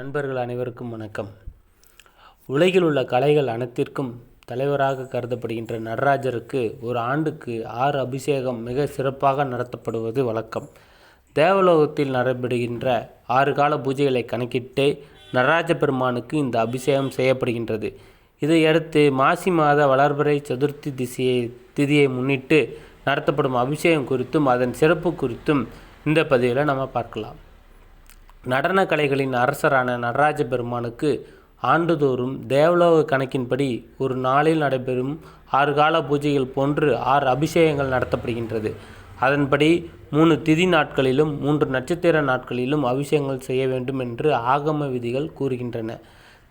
நண்பர்கள் அனைவருக்கும் வணக்கம். உலகில் உள்ள கலைகள் அனைத்திற்கும் தலைவராக கருதப்படுகின்ற நடராஜருக்கு ஒரு ஆண்டுக்கு ஆறு அபிஷேகம் மிக சிறப்பாக நடத்தப்படுவது வழக்கம். தேவலோகத்தில் நடைபெறுகின்ற ஆறு கால பூஜைகளை கணக்கிட்டு நடராஜ பெருமானுக்கு இந்த அபிஷேகம் செய்யப்படுகின்றது. இதையடுத்து மாசி மாத வளர்பிறை சதுர்த்தி திசையை திதியை முன்னிட்டு நடத்தப்படும் அபிஷேகம் குறித்தும் அதன் சிறப்பு குறித்தும் இந்த பதிவில் நம்ம பார்க்கலாம். நடன கலைகளின் அரசரான நடராஜ பெருமானுக்கு ஆண்டுதோறும் தேவலோக கணக்கின்படி ஒரு நாளில் நடைபெறும் ஆறு கால பூஜைகள் போன்று ஆறு அபிஷேகங்கள் நடத்தப்படுகின்றது. அதன்படி மூணு திதி நாட்களிலும் மூன்று நட்சத்திர நாட்களிலும் அபிஷேகங்கள் செய்ய வேண்டும் என்று ஆகம விதிகள் கூறுகின்றன.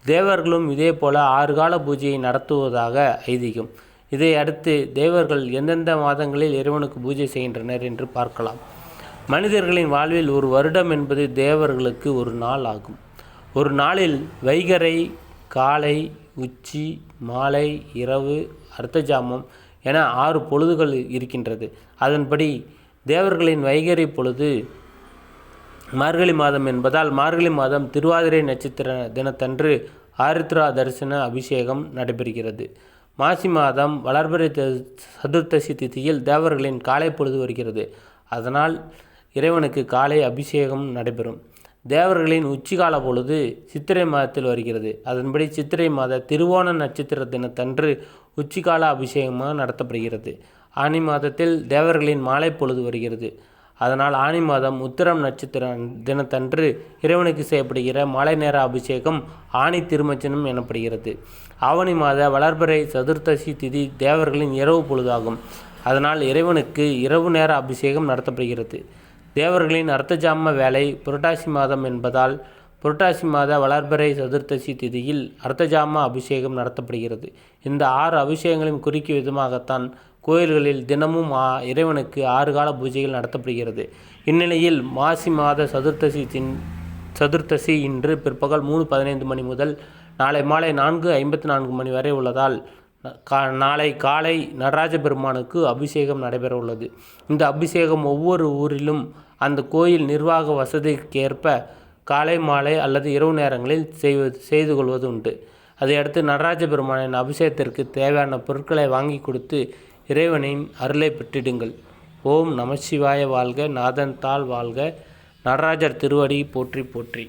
தேவர்களும் இதே போல ஆறு கால பூஜையை நடத்துவதாக ஐதீகம். இதை அடுத்து தேவர்கள் எந்தெந்த மாதங்களில் இறைவனுக்கு பூஜை செய்கின்றனர் என்று பார்க்கலாம். மனிதர்களின் வாழ்வில் ஒரு வருடம் என்பது தேவர்களுக்கு ஒரு நாள் ஆகும். ஒரு நாளில் வைகரை காலை உச்சி மாலை இரவு அர்த்தஜாமம் என ஆறு பொழுதுகள் இருக்கின்றது. அதன்படி தேவர்களின் வைகரை பொழுது மார்கழி மாதம் என்பதால் மார்கழி மாதம் திருவாதிரை நட்சத்திர தினத்தன்று ஆரித்ரா தரிசன அபிஷேகம் நடைபெறுகிறது. மாசி மாதம் வளர்பிறை சதுர்த்தசி திதியில் தேவர்களின் காலை பொழுது வருகிறது. அதனால் இறைவனுக்கு காலை அபிஷேகம் நடைபெறும். தேவர்களின் உச்சிகால பொழுது சித்திரை மாதத்தில் வருகிறது. அதன்படி சித்திரை மாத திருவோண நட்சத்திர தினத்தன்று உச்சிகால அபிஷேகமாக நடத்தப்படுகிறது. ஆனி மாதத்தில் தேவர்களின் மாலை பொழுது வருகிறது. அதனால் ஆனி மாதம் உத்திரம் நட்சத்திர தினத்தன்று இறைவனுக்கு செய்யப்படுகிற மாலை நேர அபிஷேகம் ஆணி திருமச்சனம் எனப்படுகிறது. ஆவணி மாத வளர்பிறை சதுர்த்தசி திதி தேவர்களின் இரவு பொழுதாகும். அதனால் இறைவனுக்கு இரவு நேர அபிஷேகம் நடத்தப்படுகிறது. தேவர்களின் அர்த்தஜாம வேலை புரட்டாசி மாதம் என்பதால் புரட்டாசி மாத வளர்பிறை சதுர்த்தசி திதியில் அர்த்தஜாம அபிஷேகம் நடத்தப்படுகிறது. இந்த ஆறு அபிஷேகங்களையும் குறிக்கும் விதமாகத்தான் கோயில்களில் தினமும் ஆ இறைவனுக்கு ஆறு கால பூஜைகள் நடத்தப்படுகிறது. இந்நிலையில் மாசி மாத சதுர்த்தசி தின் சதுர்த்தசி இன்று பிற்பகல் மூணு பதினைந்து மணி முதல் நாளை மாலை நான்கு ஐம்பத்தி நான்கு மணி வரை உள்ளதால் கா நாளை காலை நடராஜ பெருமானுக்கு அபிஷேகம் நடைபெற உள்ளது இந்த அபிஷேகம் ஒவ்வொரு ஊரிலும் அந்த கோயில் நிர்வாக வசதிக்கேற்ப காலை மாலை அல்லது இரவு நேரங்களில் செய்வது செய்து கொள்வது உண்டு. அதையடுத்து நடராஜ பெருமானின் அபிஷேகத்திற்கு தேவையான பொருட்களை வாங்கி கொடுத்து இறைவனின் அருளை பெற்றிடுங்கள். ஓம் நமசிவாய வாழ்க நாதன் தாள் வாழ்க நடராஜர் திருவடி போற்றி போற்றி.